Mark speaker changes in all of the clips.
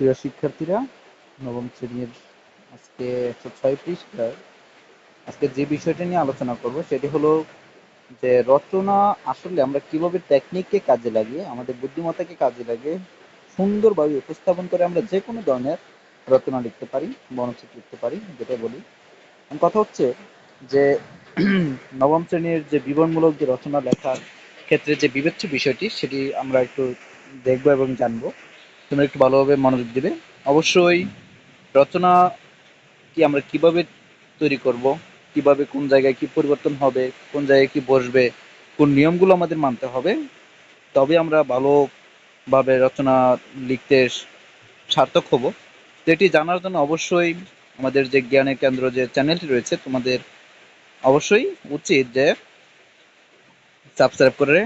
Speaker 1: প্রিয় শিক্ষার্থীরা, নবম শ্রেণির আজকে একশো ছয় পৃষ্ঠার আজকে যে বিষয়টা নিয়ে আলোচনা করব সেটি হলো যে রচনা আসলে আমরা কীভাবে টেকনিককে কাজে লাগিয়ে, আমাদের বুদ্ধিমত্তাকে কাজে লাগিয়ে সুন্দরভাবে উপস্থাপন করে আমরা যে কোনো ধরনের রচনা লিখতে পারি বর্ণচিত্র লিখতে পারি যেটা বলি। কথা হচ্ছে যে নবম শ্রেণির যে বিবরণমূলক যে রচনা লেখার ক্ষেত্রে যে বিবেচ্য বিষয়টি, সেটি আমরা একটু দেখব এবং জানব। তোমরা একটু ভালোভাবে মনোযোগ দিবে। অবশ্যই রচনা কি আমরা কীভাবে তৈরি করব, কীভাবে কোন জায়গায় কি পরিবর্তন হবে, কোন জায়গায় কি বসবে, কোন নিয়মগুলো আমাদের মানতে হবে তবে আমরা ভালোভাবে রচনা লিখতে সার্থক হব। তো এটি জানার জন্য অবশ্যই আমাদের যে জ্ঞানের কেন্দ্র যে চ্যানেলটি রয়েছে, তোমাদের অবশ্যই উচিত যে সাবস্ক্রাইব করে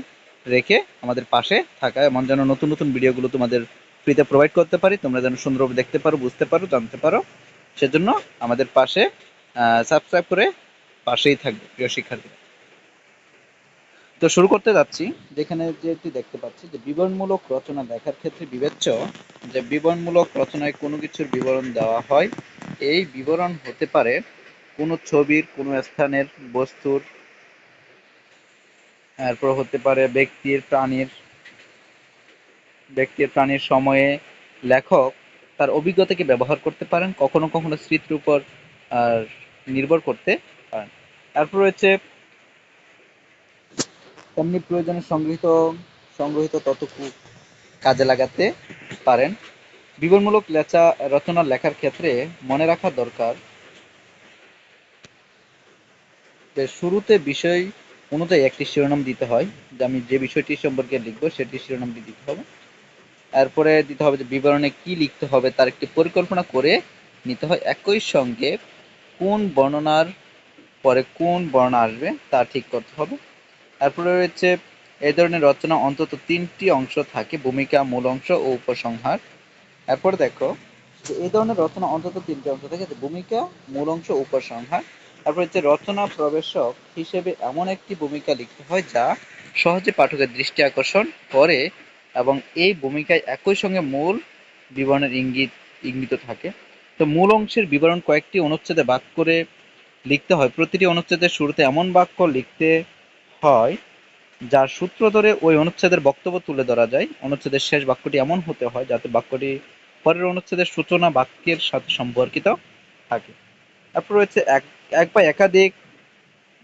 Speaker 1: রেখে আমাদের পাশে থাকা এমন যেন নতুন নতুন ভিডিওগুলো তোমাদের ফ্রিতে প্রোভাইড করতে পারি, তোমরা যেন সুন্দরভাবে দেখতে পারো, বুঝতে পারো, জানতে পারো। সেজন্য আমাদের পাশে সাবস্ক্রাইব করে পাশেই থাকবে, প্রিয় শিক্ষার্থীরা তো শুরু করতে যাচ্ছি। যেখানে যেটি দেখতে পাচ্ছি যে, বিবরণমূলক রচনা দেখার ক্ষেত্রে বিবেচ্য যে, বিবরণমূলক রচনায় কোনো কিছুর বিবরণ দেওয়া হয়, এই বিবরণ হতে পারে কোনো ছবির, কোনো স্থানের বস্তুর, এরপর হতে পারে ব্যক্তির, প্রাণীর ব্যক্তির প্রাণীর সময়ে লেখক তার অভিজ্ঞতাকে ব্যবহার করতে পারেন, কখনো কখনো স্মৃতির উপর নির্ভর করতে পারেন। তারপর রয়েছে তেমনি প্রয়োজনে সংগৃহীত সংগ্রহিত তথ্যকু কাজে লাগাতে পারেন। বিবরণমূলক লেচা রচনা লেখার ক্ষেত্রে মনে রাখা দরকার যে শুরুতে বিষয় অনুযায়ী একটি শিরোনাম দিতে হয়, যে আমি যে বিষয়টি সম্পর্কে লিখব, সেটি শিরোনামটি দিতে হবে। এরপরে দিতে হবে যে বিবরণে কি লিখতে হবে তার একটি পরিকল্পনা করে নিতে হয় একই সঙ্গে কোন বর্ণনার পরে কোন বর্ণনা আসবে তা ঠিক করতে হবে। তারপরে রয়েছে এই ধরনের রচনা অন্তত তিনটি অংশ থাকে, ভূমিকা, মূল অংশ ও উপসংহার। এরপরে দেখো, যে এই ধরনের রচনা অন্তত তিনটি অংশ থাকে ভূমিকা, মূল অংশ, উপসংহার। তারপর হচ্ছে রচনা প্রবেশক হিসেবে এমন একটি ভূমিকা লিখতে হয় যা সহজে পাঠকের দৃষ্টি আকর্ষণ করে এবং এই ভূমিকায় একই সঙ্গে মূল বিবরণের ইঙ্গিত ইঙ্গিত থাকে। তো মূল অংশের বিবরণ কয়েকটি অনুচ্ছেদে ভাগ করে লিখতে হয়। প্রতিটি অনুচ্ছেদের শুরুতে এমন বাক্য লিখতে হয়, যার সূত্র ধরে ওই অনুচ্ছেদের বক্তব্য তুলে ধরা যায়। অনুচ্ছেদের শেষ বাক্যটি এমন হতে হয় যাতে বাক্যটি পরের অনুচ্ছেদের সূচনা বাক্যের সাথে সম্পর্কিত থাকে। তারপর রয়েছে এক এক বা একাধিক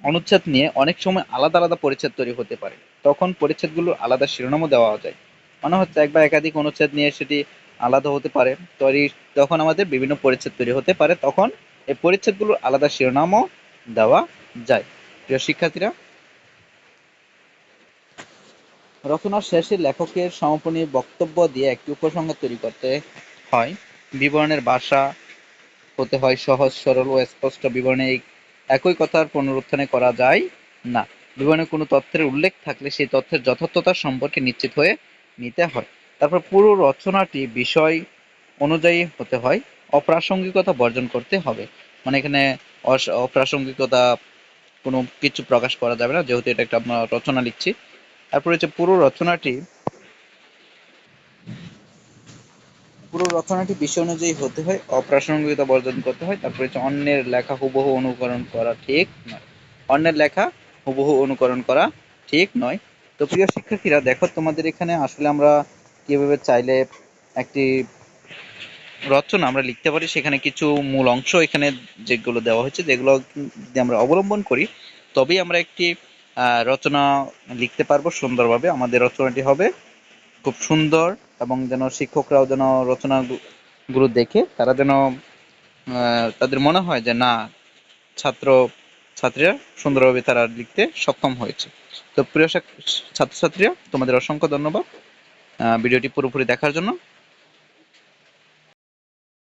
Speaker 1: অনুচ্ছেদ নিয়ে অনেক সময় আলাদা আলাদা পরিচ্ছেদ তৈরি হতে পারে। তখন পরিচ্ছেদগুলোর আলাদা শিরোনামও দেওয়া যায়। মনে হচ্ছে এক বা একাধিক অনুচ্ছেদ নিয়ে সেটি আলাদা হতে পারে। তৈরি তখন আমাদের বিভিন্ন পরিচ্ছেদ তৈরি হতে পারে, তখন এই পরিচ্ছেদগুলোর আলাদা শিরোনামও দেওয়া যায়। প্রিয় শিক্ষার্থীরা, রচনার শেষে লেখকের সমাপনী বক্তব্য দিয়ে একটি উপসংহার তৈরি করতে হয়। বিবরণের ভাষা হতে হয় সহজ, সরল ও স্পষ্ট বিবরণে একই কথার পুনরুত্থানে করা যায় না। বিবরণে কোনো তথ্যের উল্লেখ থাকলে সেই তথ্যের যথার্থতা সম্পর্কে নিশ্চিত হয়ে নিতে হয়। তারপর পুরো রচনাটি বিষয় অনুযায়ী হতে হয়, অপ্রাসঙ্গিকতা বর্জন করতে হবে। মানে এখানে অপ্রাসঙ্গিকতা কোনো কিছু প্রকাশ করা যাবে না, যেহেতু এটা একটা আমরা রচনা লিখছি। তারপর হচ্ছে পুরো রচনাটি পুরো রচনাটি বিষয় অনুযায়ী হতে হয়, অপ্রাসঙ্গিকতা বর্জন করতে হয়। তারপর হচ্ছে অন্যের লেখা হুবহু অনুকরণ করা ঠিক নয়। অন্যের লেখা হুবহু অনুকরণ করা ঠিক নয়। তো প্রিয় শিক্ষার্থীরা, দেখো তোমাদের এখানে আসলে আমরা কীভাবে চাইলে একটি রচনা আমরা লিখতে পারি। সেখানে কিছু মূল অংশ এখানে যেগুলো দেওয়া হয়েছে, যেগুলো যদি আমরা অবলম্বন করি, তবেই আমরা একটি রচনা লিখতে পারব সুন্দরভাবে। আমাদের রচনাটি হবে খুব সুন্দর এবং যেন শিক্ষকরাও যেন রচনা গুলো দেখে, তারা যেন তাদের মনে হয় যে না, ছাত্র ছাত্রীরা সুন্দরভাবে তারা লিখতে সক্ষম হয়েছে। তো প্রিয় ছাত্রছাত্রীরা, তোমাদের অসংখ্য ধন্যবাদ। ভিডিওটি পুরোপুরি দেখার জন্য